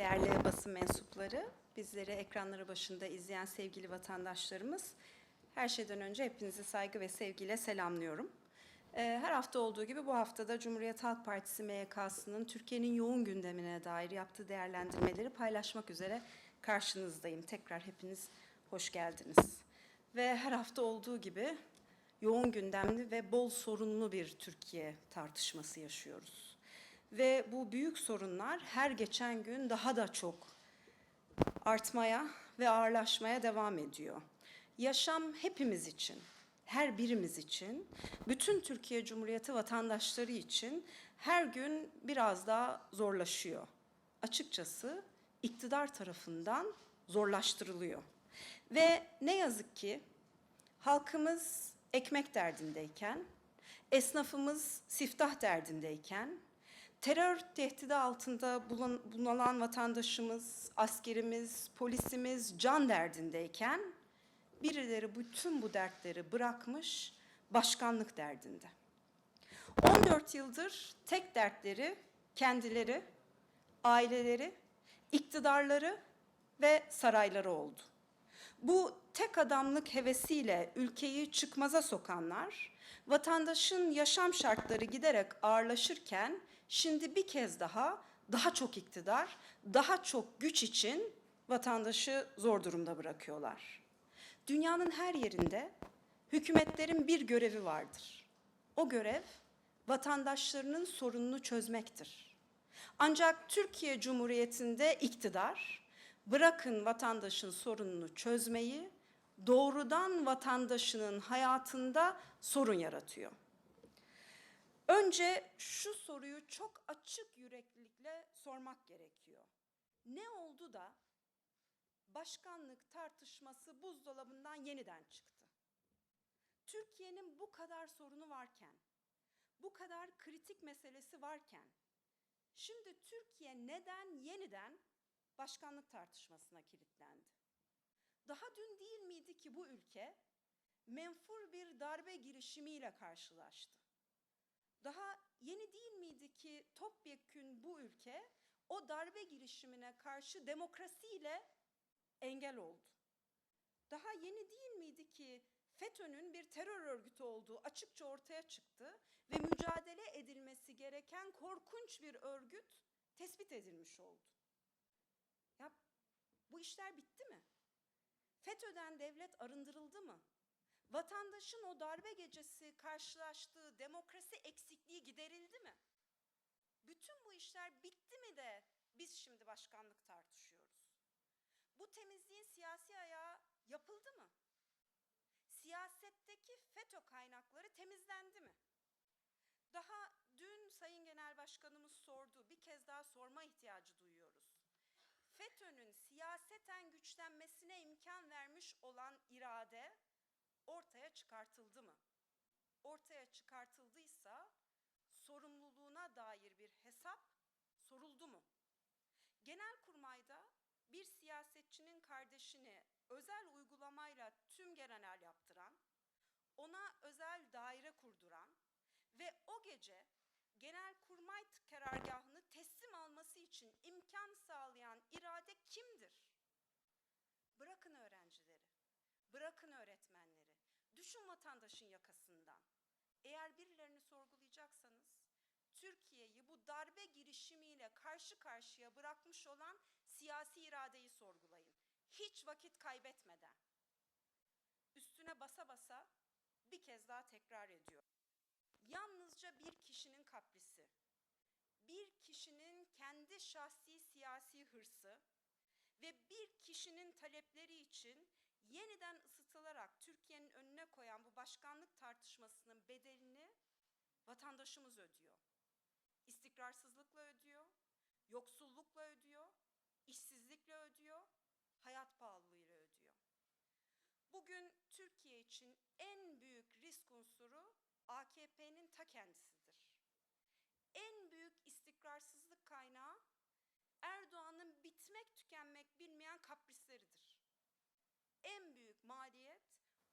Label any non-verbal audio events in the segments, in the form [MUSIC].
Değerli basın mensupları, bizleri ekranları başında izleyen sevgili vatandaşlarımız, her şeyden önce hepinizi saygı ve sevgiyle selamlıyorum. Ee, Her hafta olduğu gibi bu haftada Cumhuriyet Halk Partisi MYK'sının Türkiye'nin yoğun gündemine dair yaptığı değerlendirmeleri paylaşmak üzere karşınızdayım. Tekrar hepiniz hoş geldiniz. Ve her hafta olduğu gibi yoğun gündemli ve bol sorunlu bir Türkiye tartışması yaşıyoruz. Ve bu büyük sorunlar her geçen gün daha da çok artmaya ve ağırlaşmaya devam ediyor. Yaşam hepimiz için, her birimiz için, bütün Türkiye Cumhuriyeti vatandaşları için her gün biraz daha zorlaşıyor. Açıkçası iktidar tarafından zorlaştırılıyor. Ve ne yazık ki halkımız ekmek derdindeyken, esnafımız siftah derdindeyken, terör tehdidi altında bulun- bulunan vatandaşımız, askerimiz, polisimiz can derdindeyken birileri bütün bu dertleri bırakmış başkanlık derdinde. 14 yıldır tek dertleri kendileri, aileleri, iktidarları ve sarayları oldu. Bu tek adamlık hevesiyle ülkeyi çıkmaza sokanlar, vatandaşın yaşam şartları giderek ağırlaşırken şimdi bir kez daha daha çok iktidar, daha çok güç için vatandaşı zor durumda bırakıyorlar. Dünyanın her yerinde hükümetlerin bir görevi vardır. O görev vatandaşlarının sorununu çözmektir. Ancak Türkiye Cumhuriyeti'nde iktidar bırakın vatandaşın sorununu çözmeyi doğrudan vatandaşının hayatında sorun yaratıyor. Önce şu soruyu çok açık yüreklilikle sormak gerekiyor. Ne oldu da başkanlık tartışması buzdolabından yeniden çıktı? Türkiye'nin bu kadar sorunu varken, bu kadar kritik meselesi varken, şimdi Türkiye neden yeniden başkanlık tartışmasına kilitlendi? Daha dün değil miydi ki bu ülke menfur bir darbe girişimiyle karşılaştı? Daha yeni değil miydi ki topyekün bu ülke o darbe girişimine karşı demokrasiyle engel oldu? Daha yeni değil miydi ki FETÖ'nün bir terör örgütü olduğu açıkça ortaya çıktı ve mücadele edilmesi gereken korkunç bir örgüt tespit edilmiş oldu? Ya bu işler bitti mi? FETÖ'den devlet arındırıldı mı? Vatandaşın o darbe gecesi karşılaştığı demokrasi eksikliği giderildi mi? Bütün bu işler bitti mi de biz şimdi başkanlık tartışıyoruz? Bu temizliğin siyasi ayağı yapıldı mı? Siyasetteki FETÖ kaynakları temizlendi mi? Daha dün Sayın Genel Başkanımız sordu, bir kez daha sorma ihtiyacı duyuyoruz. FETÖ'nün siyaseten güçlenmesine imkan vermiş olan irade ortaya çıkartıldı mı? Ortaya çıkartıldıysa sorumluluğuna dair bir hesap soruldu mu? Genelkurmay'da bir siyasetçinin kardeşini özel uygulamayla tüm genel yaptıran, ona özel daire kurduran ve o gece Genelkurmay karargahını teslim alması için imkan sağlayan irade kimdir? Bırakın öğrencileri, bırakın öğretmenleri, düşün vatandaşın yakasından. Eğer birilerini sorgulayacaksanız, Türkiye'yi bu darbe girişimiyle karşı karşıya bırakmış olan siyasi iradeyi sorgulayın. Hiç vakit kaybetmeden. Üstüne basa basa bir kez daha tekrar ediyor. Yalnızca bir kişinin kaprisi, bir kişinin kendi şahsi siyasi hırsı ve bir kişinin talepleri için yeniden ısıtılarak Türkiye'nin önüne koyan bu başkanlık tartışmasının bedelini vatandaşımız ödüyor. İstikrarsızlıkla ödüyor, yoksullukla ödüyor, işsizlikle ödüyor, hayat pahalılığıyla ödüyor. Bugün Türkiye için en büyük risk unsuru AKP'nin ta kendisidir. En büyük istikrarsızlık kaynağı Erdoğan'ın bitmek tükenmek bilmeyen kaprisleridir. En büyük maliyet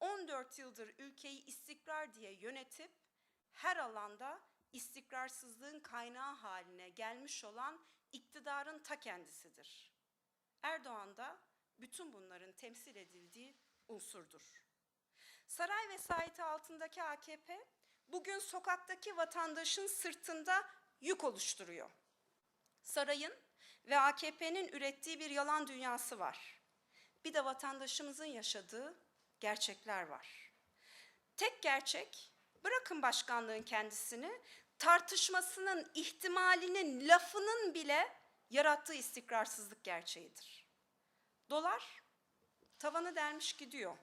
14 yıldır ülkeyi istikrar diye yönetip her alanda istikrarsızlığın kaynağı haline gelmiş olan iktidarın ta kendisidir. Erdoğan da bütün bunların temsil edildiği unsurdur. Saray vesayeti altındaki AKP bugün sokaktaki vatandaşın sırtında yük oluşturuyor. Sarayın ve AKP'nin ürettiği bir yalan dünyası var. Bir de vatandaşımızın yaşadığı gerçekler var. Tek gerçek, bırakın başkanlığın kendisini, tartışmasının ihtimalinin, lafının bile yarattığı istikrarsızlık gerçeğidir. Dolar tavanı delmiş gidiyor.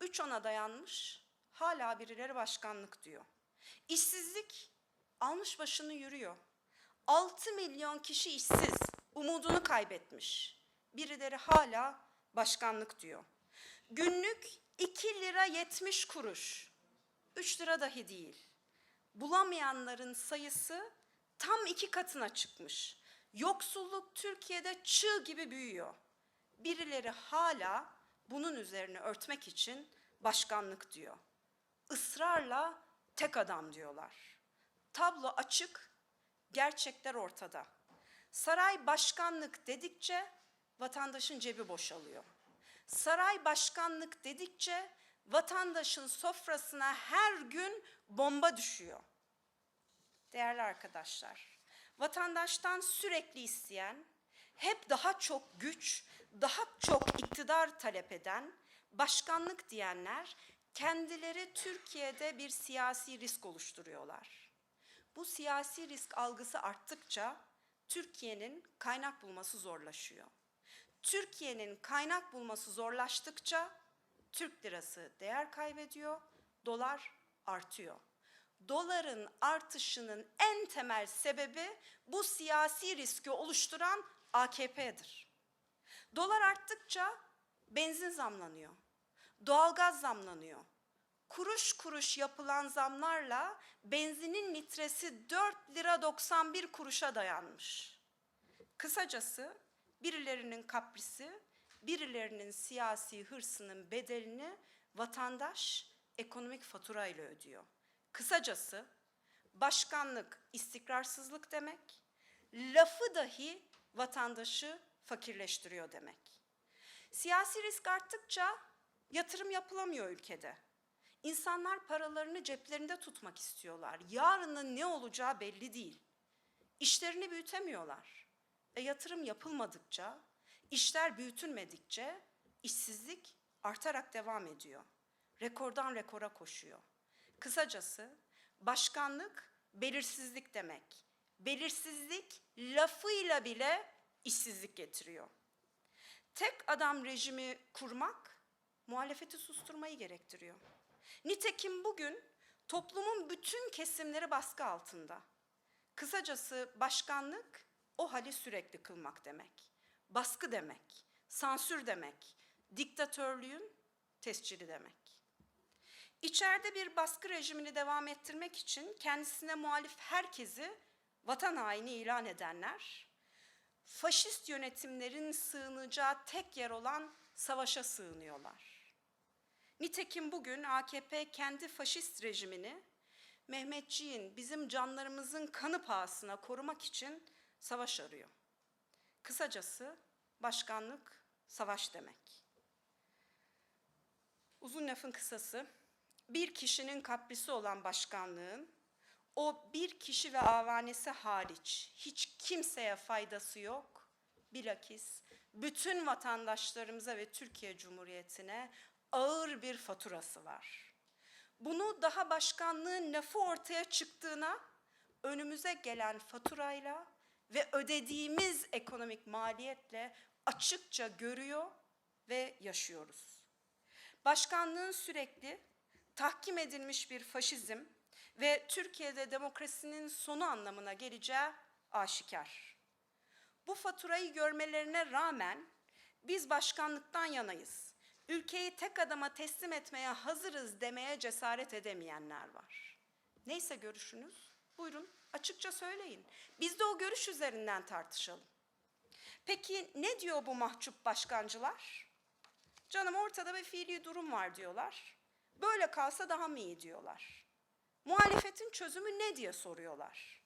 Üç ona dayanmış, hala birileri başkanlık diyor. İşsizlik almış başını yürüyor. 6 milyon kişi işsiz, umudunu kaybetmiş. Birileri hala başkanlık diyor. Günlük 2 lira 70 kuruş. 3 lira dahi değil. Bulamayanların sayısı tam iki katına çıkmış. Yoksulluk Türkiye'de çığ gibi büyüyor. Birileri hala bunun üzerine örtmek için başkanlık diyor. Israrla tek adam diyorlar. Tablo açık, gerçekler ortada. Saray başkanlık dedikçe vatandaşın cebi boşalıyor. Saray başkanlık dedikçe vatandaşın sofrasına her gün bomba düşüyor. Değerli arkadaşlar, vatandaştan sürekli isteyen, hep daha çok güç, daha çok iktidar talep eden, başkanlık diyenler kendileri Türkiye'de bir siyasi risk oluşturuyorlar. Bu siyasi risk algısı arttıkça Türkiye'nin kaynak bulması zorlaşıyor. Türkiye'nin kaynak bulması zorlaştıkça Türk lirası değer kaybediyor, dolar artıyor. Doların artışının en temel sebebi bu siyasi riski oluşturan AKP'dir. Dolar arttıkça benzin zamlanıyor. Doğalgaz zamlanıyor. Kuruş kuruş yapılan zamlarla benzinin litresi 4 lira 91 kuruşa dayanmış. Kısacası birilerinin kaprisi, birilerinin siyasi hırsının bedelini vatandaş ekonomik fatura ile ödüyor. Kısacası başkanlık istikrarsızlık demek, lafı dahi vatandaşı fakirleştiriyor demek. Siyasi risk arttıkça yatırım yapılamıyor ülkede. İnsanlar paralarını ceplerinde tutmak istiyorlar. Yarının ne olacağı belli değil. İşlerini büyütemiyorlar. E yatırım yapılmadıkça, işler büyütülmedikçe işsizlik artarak devam ediyor. Rekordan rekora koşuyor. Kısacası başkanlık belirsizlik demek. Belirsizlik lafıyla bile işsizlik getiriyor. Tek adam rejimi kurmak muhalefeti susturmayı gerektiriyor. Nitekim bugün toplumun bütün kesimleri baskı altında. Kısacası başkanlık o hali sürekli kılmak demek. Baskı demek, sansür demek, diktatörlüğün tescili demek. İçeride bir baskı rejimini devam ettirmek için kendisine muhalif herkesi vatan haini ilan edenler, faşist yönetimlerin sığınacağı tek yer olan savaşa sığınıyorlar. Nitekim bugün AKP kendi faşist rejimini Mehmetçiğin bizim canlarımızın kanı pahasına korumak için savaş arıyor. Kısacası başkanlık savaş demek. Uzun lafın kısası, bir kişinin kaprisi olan başkanlığın o bir kişi ve avanesi hariç hiç kimseye faydası yok. Bilakis bütün vatandaşlarımıza ve Türkiye Cumhuriyeti'ne ağır bir faturası var. Bunu daha başkanlığın lafı ortaya çıktığına önümüze gelen faturayla ve ödediğimiz ekonomik maliyetle açıkça görüyor ve yaşıyoruz. Başkanlığın sürekli tahkim edilmiş bir faşizm ve Türkiye'de demokrasinin sonu anlamına geleceği aşikar. Bu faturayı görmelerine rağmen biz başkanlıktan yanayız. Ülkeyi tek adama teslim etmeye hazırız demeye cesaret edemeyenler var. Neyse görüşünüz? Buyurun açıkça söyleyin. Biz de o görüş üzerinden tartışalım. Peki ne diyor bu mahcup başkancılar? Canım ortada bir fiili durum var diyorlar. Böyle kalsa daha mı iyi diyorlar. Muhalefetin çözümü ne diye soruyorlar.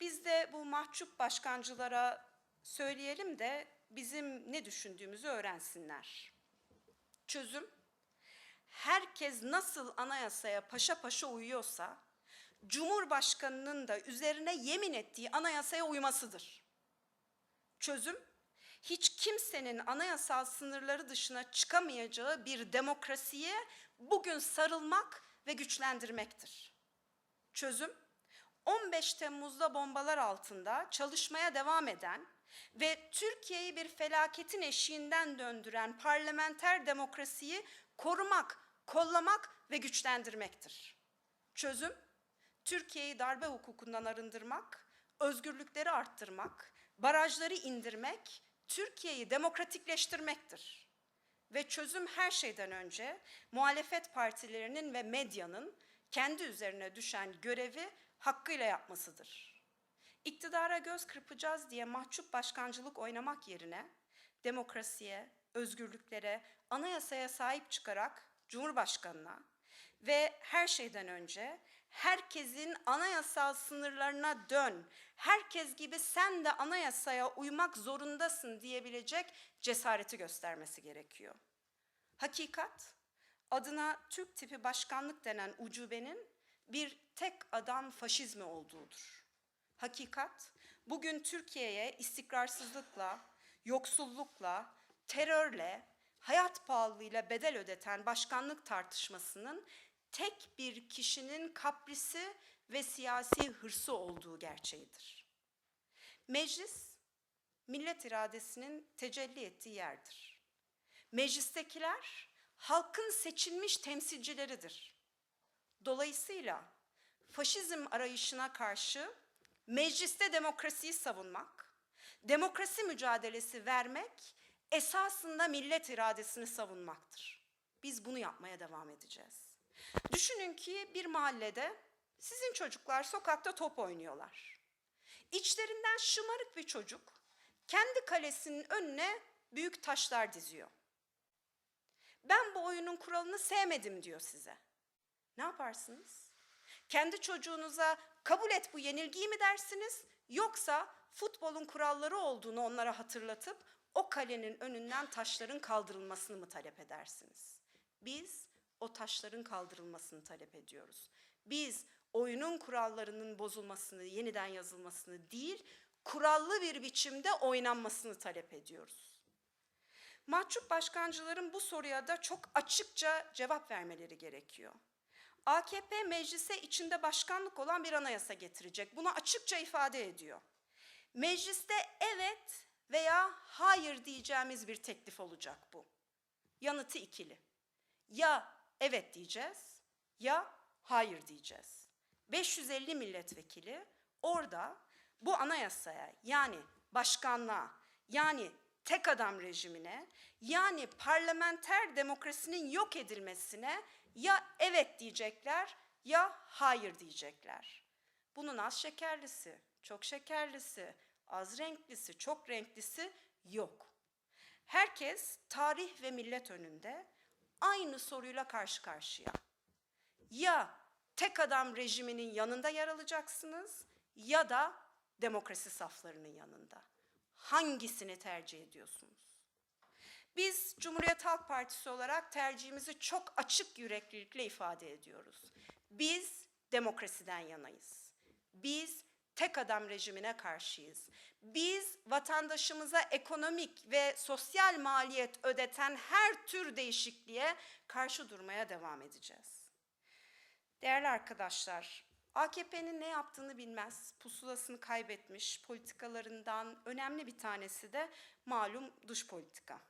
Biz de bu mahcup başkancılara söyleyelim de bizim ne düşündüğümüzü öğrensinler. Çözüm, herkes nasıl anayasaya paşa paşa uyuyorsa, Cumhurbaşkanının da üzerine yemin ettiği anayasaya uymasıdır. Çözüm, hiç kimsenin anayasal sınırları dışına çıkamayacağı bir demokrasiye bugün sarılmak ve güçlendirmektir. Çözüm, 15 Temmuz'da bombalar altında çalışmaya devam eden ve Türkiye'yi bir felaketin eşiğinden döndüren parlamenter demokrasiyi korumak, kollamak ve güçlendirmektir. Çözüm, Türkiye'yi darbe hukukundan arındırmak, özgürlükleri arttırmak, barajları indirmek, Türkiye'yi demokratikleştirmektir. Ve çözüm her şeyden önce muhalefet partilerinin ve medyanın kendi üzerine düşen görevi hakkıyla yapmasıdır. İktidara göz kırpacağız diye mahcup başkancılık oynamak yerine demokrasiye, özgürlüklere, anayasaya sahip çıkarak Cumhurbaşkanına ve her şeyden önce herkesin anayasal sınırlarına dön, herkes gibi sen de anayasaya uymak zorundasın diyebilecek cesareti göstermesi gerekiyor. Hakikat, adına Türk tipi başkanlık denen ucubenin bir tek adam faşizmi olduğudur. Hakikat, bugün Türkiye'ye istikrarsızlıkla, yoksullukla, terörle, hayat pahalılığıyla bedel ödeten başkanlık tartışmasının tek bir kişinin kaprisi ve siyasi hırsı olduğu gerçeğidir. Meclis, millet iradesinin tecelli ettiği yerdir. Meclistekiler, halkın seçilmiş temsilcileridir. Dolayısıyla faşizm arayışına karşı mecliste demokrasiyi savunmak, demokrasi mücadelesi vermek esasında millet iradesini savunmaktır. Biz bunu yapmaya devam edeceğiz. Düşünün ki bir mahallede sizin çocuklar sokakta top oynuyorlar. İçlerinden şımarık bir çocuk kendi kalesinin önüne büyük taşlar diziyor. Ben bu oyunun kuralını sevmedim diyor size. Ne yaparsınız? Kendi çocuğunuza kabul et bu yenilgiyi mi dersiniz? Yoksa futbolun kuralları olduğunu onlara hatırlatıp o kalenin önünden taşların kaldırılmasını mı talep edersiniz? Biz o taşların kaldırılmasını talep ediyoruz. Biz oyunun kurallarının bozulmasını, yeniden yazılmasını değil, kurallı bir biçimde oynanmasını talep ediyoruz. Mahcup başkancıların bu soruya da çok açıkça cevap vermeleri gerekiyor. AKP meclise içinde başkanlık olan bir anayasa getirecek. Bunu açıkça ifade ediyor. Mecliste evet veya hayır diyeceğimiz bir teklif olacak bu. Yanıtı ikili. Ya evet diyeceğiz ya hayır diyeceğiz. 550 milletvekili orada bu anayasaya yani başkanlığa yani tek adam rejimine yani parlamenter demokrasinin yok edilmesine ya evet diyecekler ya hayır diyecekler. Bunun az şekerlisi, çok şekerlisi, az renklisi, çok renklisi yok. Herkes tarih ve millet önünde aynı soruyla karşı karşıya. Ya tek adam rejiminin yanında yer alacaksınız ya da demokrasi saflarının yanında. Hangisini tercih ediyorsunuz? Biz Cumhuriyet Halk Partisi olarak tercihimizi çok açık yüreklilikle ifade ediyoruz. Biz demokrasiden yanayız. Biz tek adam rejimine karşıyız. Biz vatandaşımıza ekonomik ve sosyal maliyet ödeten her tür değişikliğe karşı durmaya devam edeceğiz. Değerli arkadaşlar, AKP'nin ne yaptığını bilmez, pusulasını kaybetmiş politikalarından önemli bir tanesi de malum dış politika.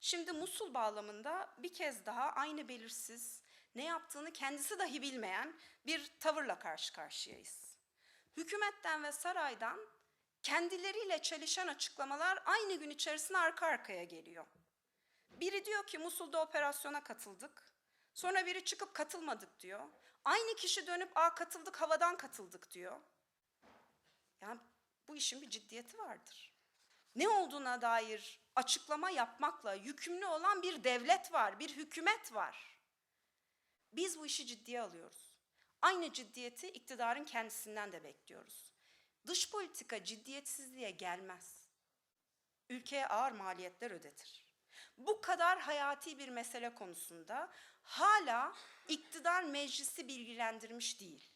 Şimdi Musul bağlamında bir kez daha aynı belirsiz, ne yaptığını kendisi dahi bilmeyen bir tavırla karşı karşıyayız. Hükümetten ve saraydan kendileriyle çelişen açıklamalar aynı gün içerisinde arka arkaya geliyor. Biri diyor ki Musul'da operasyona katıldık. Sonra biri çıkıp katılmadık diyor. Aynı kişi dönüp aa katıldık havadan katıldık diyor. Yani bu işin bir ciddiyeti vardır. Ne olduğuna dair açıklama yapmakla yükümlü olan bir devlet var, bir hükümet var. Biz bu işi ciddiye alıyoruz. Aynı ciddiyeti iktidarın kendisinden de bekliyoruz. Dış politika ciddiyetsizliğe gelmez. Ülkeye ağır maliyetler ödetir. Bu kadar hayati bir mesele konusunda hala iktidar meclisi bilgilendirmiş değil.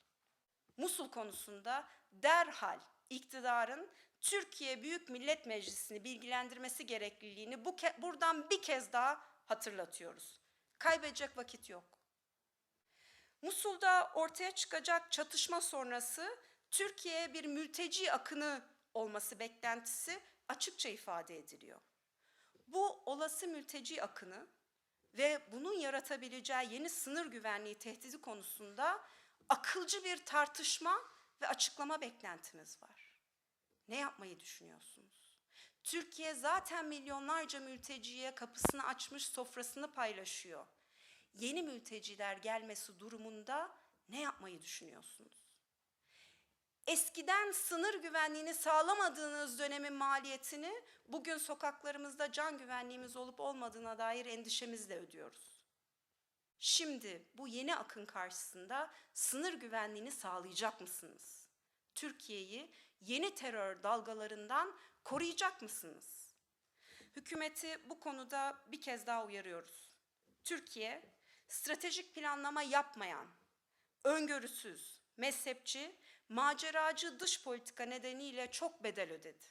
Musul konusunda derhal iktidarın Türkiye Büyük Millet Meclisi'ni bilgilendirmesi gerekliliğini bu buradan bir kez daha hatırlatıyoruz. Kaybedecek vakit yok. Musul'da ortaya çıkacak çatışma sonrası Türkiye'ye bir mülteci akını olması beklentisi açıkça ifade ediliyor. Bu olası mülteci akını ve bunun yaratabileceği yeni sınır güvenliği tehdidi konusunda akılcı bir tartışma ve açıklama beklentimiz var. Ne yapmayı düşünüyorsunuz? Türkiye zaten milyonlarca mülteciye kapısını açmış, sofrasını paylaşıyor. Yeni mülteciler gelmesi durumunda ne yapmayı düşünüyorsunuz? Eskiden sınır güvenliğini sağlamadığınız dönemin maliyetini bugün sokaklarımızda can güvenliğimiz olup olmadığına dair endişemizle ödüyoruz. Şimdi bu yeni akın karşısında sınır güvenliğini sağlayacak mısınız? Türkiye'yi yeni terör dalgalarından koruyacak mısınız? Hükümeti bu konuda bir kez daha uyarıyoruz. Türkiye stratejik planlama yapmayan, öngörüsüz, mezhepçi, maceracı dış politika nedeniyle çok bedel ödedi.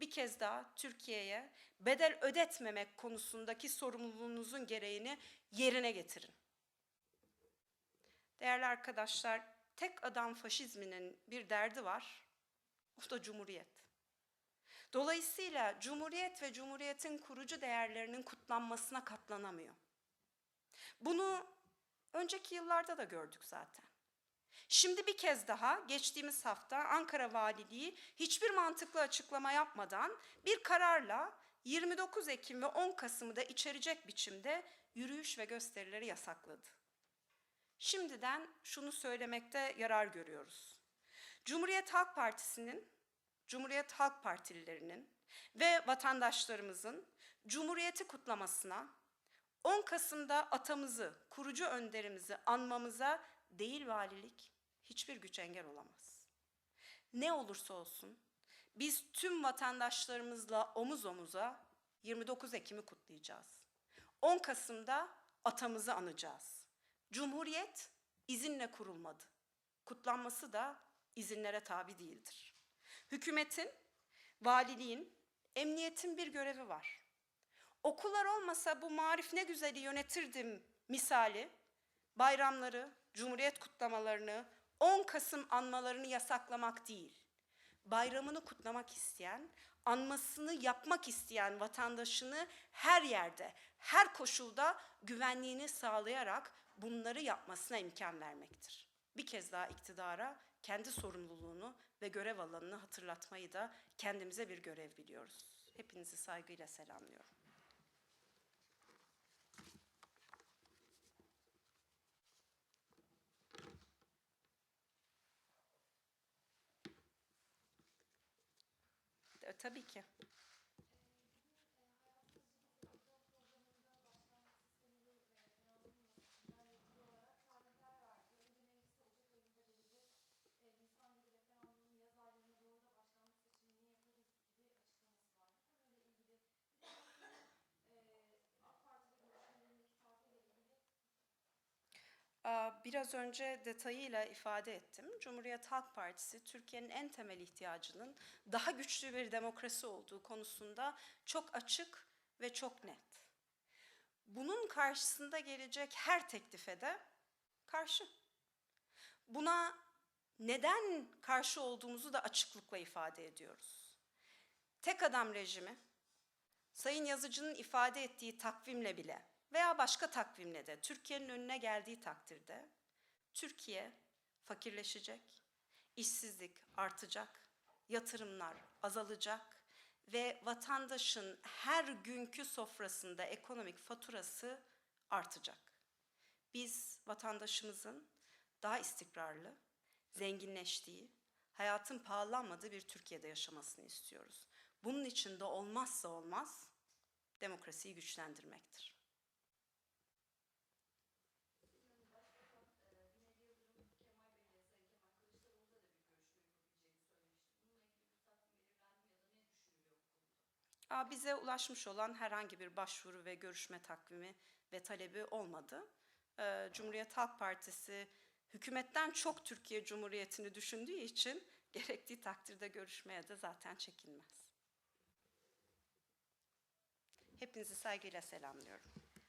Bir kez daha Türkiye'ye bedel ödetmemek konusundaki sorumluluğunuzun gereğini yerine getirin. Değerli arkadaşlar, tek adam faşizminin bir derdi var. O da cumhuriyet. Dolayısıyla cumhuriyet ve cumhuriyetin kurucu değerlerinin kutlanmasına katlanamıyor. Bunu önceki yıllarda da gördük zaten. Şimdi bir kez daha geçtiğimiz hafta Ankara Valiliği hiçbir mantıklı açıklama yapmadan bir kararla 29 Ekim ve 10 Kasım'ı da içerecek biçimde yürüyüş ve gösterileri yasakladı. Şimdiden şunu söylemekte yarar görüyoruz. Cumhuriyet Halk Partisi'nin, Cumhuriyet Halk Partililerinin ve vatandaşlarımızın Cumhuriyeti kutlamasına 10 Kasım'da atamızı, kurucu önderimizi anmamıza değil valilik hiçbir güç engel olamaz. Ne olursa olsun biz tüm vatandaşlarımızla omuz omuza 29 Ekim'i kutlayacağız. 10 Kasım'da atamızı anacağız. Cumhuriyet izinle kurulmadı. Kutlanması da izinlere tabi değildir. Hükümetin, valiliğin, emniyetin bir görevi var. Okullar olmasa bu marif ne güzeli yönetirdim misali bayramları, cumhuriyet kutlamalarını, 10 Kasım anmalarını yasaklamak değil. Bayramını kutlamak isteyen, anmasını yapmak isteyen vatandaşını her yerde, her koşulda güvenliğini sağlayarak bunları yapmasına imkan vermektir. Bir kez daha iktidara kendi sorumluluğunu ve görev alanını hatırlatmayı da kendimize bir görev biliyoruz. Hepinizi saygıyla selamlıyorum. Tabii ki. Biraz önce detayıyla ifade ettim. Cumhuriyet Halk Partisi Türkiye'nin en temel ihtiyacının daha güçlü bir demokrasi olduğu konusunda çok açık ve çok net. Bunun karşısında gelecek her teklife de karşı. Buna neden karşı olduğumuzu da açıklıkla ifade ediyoruz. Tek adam rejimi, Sayın Yazıcı'nın ifade ettiği takvimle bile veya başka takvimle de Türkiye'nin önüne geldiği takdirde Türkiye fakirleşecek, işsizlik artacak, yatırımlar azalacak ve vatandaşın her günkü sofrasında ekonomik faturası artacak. Biz vatandaşımızın daha istikrarlı, zenginleştiği, hayatın pahalanmadığı bir Türkiye'de yaşamasını istiyoruz. Bunun için de olmazsa olmaz demokrasiyi güçlendirmektir. Bize ulaşmış olan herhangi bir başvuru ve görüşme takvimi ve talebi olmadı. Ee, Cumhuriyet Halk Partisi hükümetten çok Türkiye Cumhuriyeti'ni düşündüğü için [LAUGHS] gerektiği takdirde görüşmeye de zaten çekinmez. Hepinizi saygıyla selamlıyorum.